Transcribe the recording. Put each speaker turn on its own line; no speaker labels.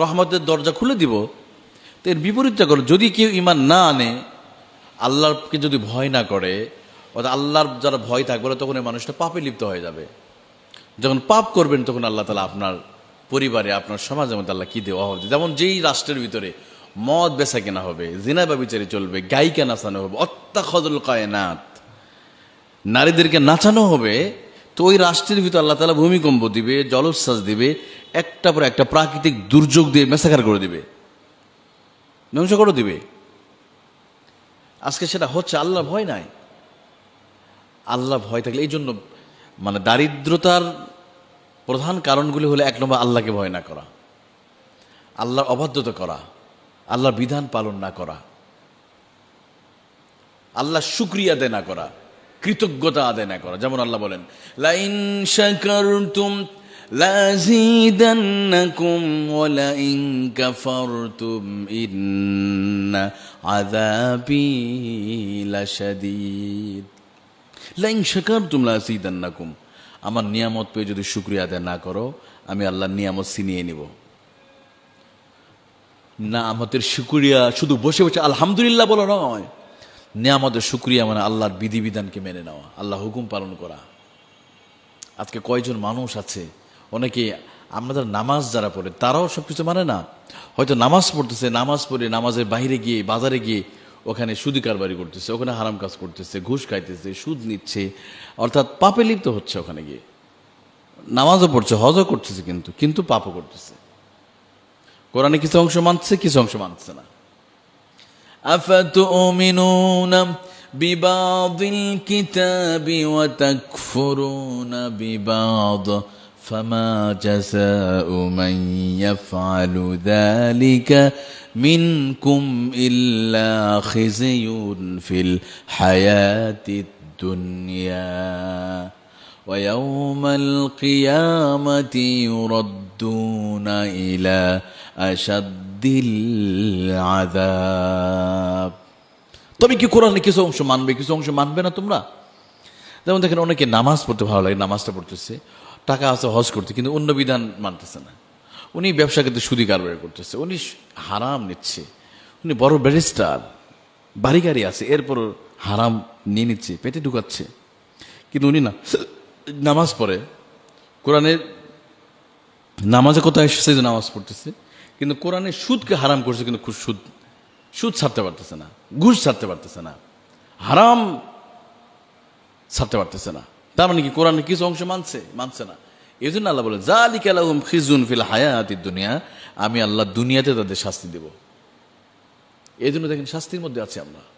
রহমতের দরজা খুলে দিব তো এর বিপরীতটা করো যদি কেউ ইমান না আনে আল্লাহকে যদি ভয় না করে অর্থাৎ আল্লাহর যারা ভয় থাকবে না, তখন এই মানুষটা পাপে লিপ্ত হয়ে যাবে। যখন পাপ করবেন তখন আল্লাহ তালা আপনার পরিবারে আপনার সমাজের মধ্যে আল্লাহ কি দেওয়া হবে? যেমন যেই রাষ্ট্রের ভিতরে মদ বেচা কেনা হবে জিনা বিচারে চলবে গায়িকা নাচানো হবে অত্যাখদুল কায়নাত নারীদেরকে নাচানো হবে তো ওই রাষ্ট্রের ভিতর আল্লাহ তালা ভূমিকম্প দিবে জলোচ্ছ্বাস দিবে একটা পর একটা প্রাকৃতিক দুর্যোগ দিয়ে মেসাকার করে দিবে। ধ্বংস করে দিবে। আজকে সেটা হচ্ছে আল্লাহ ভয় নাই। আল্লাহ ভয় থাকলে এই জন্য মানে দারিদ্রতার প্রধান কারণগুলি হলো এক নম্বর আল্লাহকে ভয় না করা। আল্লাহর অবাধ্যতা করা। আল্লাহর বিধান পালন না করা। আল্লাহ শুক্রিয়া আদায় না করা। কৃতজ্ঞতা আদায় না করা। যেমন আল্লাহ বলেন, লাইন শাকারতুম ওয়া লাইন কাফারতুম ইন্না আযাবি লাশাদীদ। লাইন শাকারতুম লাযীদান্নাকুম আমার নিয়ামত পেয়ে যদি শুক্রিয়া আদায় না করো, আমি আল্লাহর নিয়ামত ছিনিয়ে নিব। না আমাদের শুক্রিয়া শুধু বসে বসে আলহামদুলিল্লাহ বলো নয়, নিয়ামতের শুক্রিয়া মানে আল্লাহর বিধিবিধানকে মেনে নেওয়া, আল্লাহ হুকুম পালন করা। আজকে কয়জন মানুষ আছে অনেকে আমাদের নামাজ যারা পড়ে তারাও সব কিছু মানে না হয়তো নামাজ পড়তেছে নামাজ পড়ে নামাজের বাইরে গিয়ে বাজারে গিয়ে ওখানে সুদি কারবারি করতেছে ওখানে হারাম কাজ করতেছে ঘুষ খাইতেছে সুদ নিচ্ছে অর্থাৎ পাপে লিপ্ত হচ্ছে ওখানে গিয়ে নামাজও পড়ছে হজও করতেছে কিন্তু কিন্তু পাপও করতেছে কোরআনে কিছু অংশ মানছে কিছু অংশ মানছে না أفتؤمنون ببعض الكتاب وتكفرون ببعض فما جزاء من يفعل ذلك منكم إلا خزي في الحياة الدنيا ويوم القيامة يردون إلى أشد العذاب তবে কি কোরআনে কিছু অংশ মানবে কিছু অংশ মানবে না তোমরা যেমন দেখেন অনেকে নামাজ পড়তে ভালো লাগে নামাজটা পড়তেছে টাকা আছে, হজ করতে, কিন্তু অন্য বিধান মানতেছে না। উনি ব্যবসা ক্ষেত্রে সুদি কারবার করতেছে। উনি হারাম নিচ্ছে। উনি বড় ব্যারিস্টার বাড়ি গাড়ি আছে এরপর হারাম নিয়ে নিচ্ছে, পেটে ঢুকাচ্ছে। কিন্তু উনি না, নামাজ পড়ে। কোরআনের নামাজে কোথায় এসেছে যে নামাজ পড়তেছে? কিন্তু কোরআনে সুদকে হারাম করছে, কিন্তু খুব সুদ সুদ ছাড়তে পারতেছে না, ঘুষ ছাড়তে পারতেছে না, হারাম ছাড়তে পারতেছে না। তার মানে কি? কোরআন কিছু অংশ মানছে? মানছে না। এই জন্য আল্লাহ বলে যা আলিক আলহম খিজুন ফিল হায়াত দুনিয়া আমি আল্লাহ দুনিয়াতে তাদের শাস্তি দেব। এই জন্য দেখেন শাস্তির মধ্যে আছে আমরা।